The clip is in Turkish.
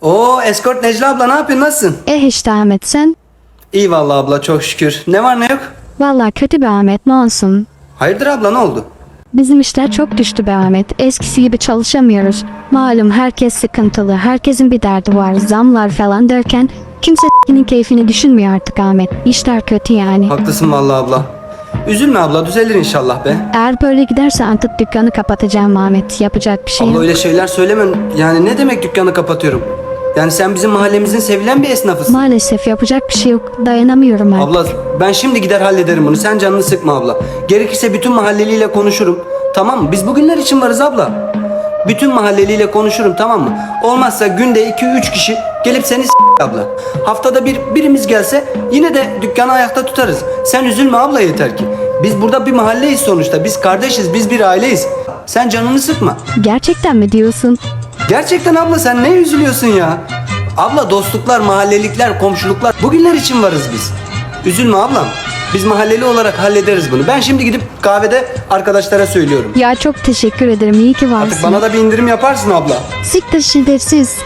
Oo Escort Necla abla ne yapıyorsun nasılsın? Eh işte Ahmet sen. İyi vallahi abla çok şükür. Ne var ne yok? Valla kötü be Ahmet ne olsun. Hayırdır abla ne oldu? Bizim işler çok düştü be Ahmet. Eskisi gibi çalışamıyoruz. Malum herkes sıkıntılı. Herkesin bir derdi var. Zamlar falan derken kimse keyfini düşünmüyor artık Ahmet. İşler kötü yani. Haklısın vallahi abla. Üzülme abla düzelir inşallah be. Eğer böyle giderse artık dükkanı kapatacağım Ahmet. Yapacak bir şey Abla yok. öyle şeyler söyleme. Yani ne demek dükkanı kapatıyorum? Yani sen bizim mahallemizin sevilen bir esnafısın. Maalesef yapacak bir şey yok. Dayanamıyorum artık. Abla ben şimdi gider hallederim bunu. Sen canını sıkma abla. Gerekirse bütün mahalleliyle konuşurum. Tamam mı? Biz bugünler için varız abla. Bütün mahalleliyle konuşurum tamam mı? Olmazsa günde 2-3 kişi gelip seni s- abla. Haftada bir birimiz gelse yine de dükkanı ayakta tutarız. Sen üzülme abla yeter ki. Biz burada bir mahalleyiz sonuçta. Biz kardeşiz, biz bir aileyiz. Sen canını sıkma. Gerçekten mi diyorsun? Gerçekten abla sen ne üzülüyorsun ya? Abla dostluklar, mahallelikler, komşuluklar bugünler için varız biz. Üzülme ablam. Biz mahalleli olarak hallederiz bunu. Ben şimdi gidip kahvede arkadaşlara söylüyorum. Ya çok teşekkür ederim. İyi ki varsın. Artık bana da bir indirim yaparsın abla. Siktir şiddetsiz.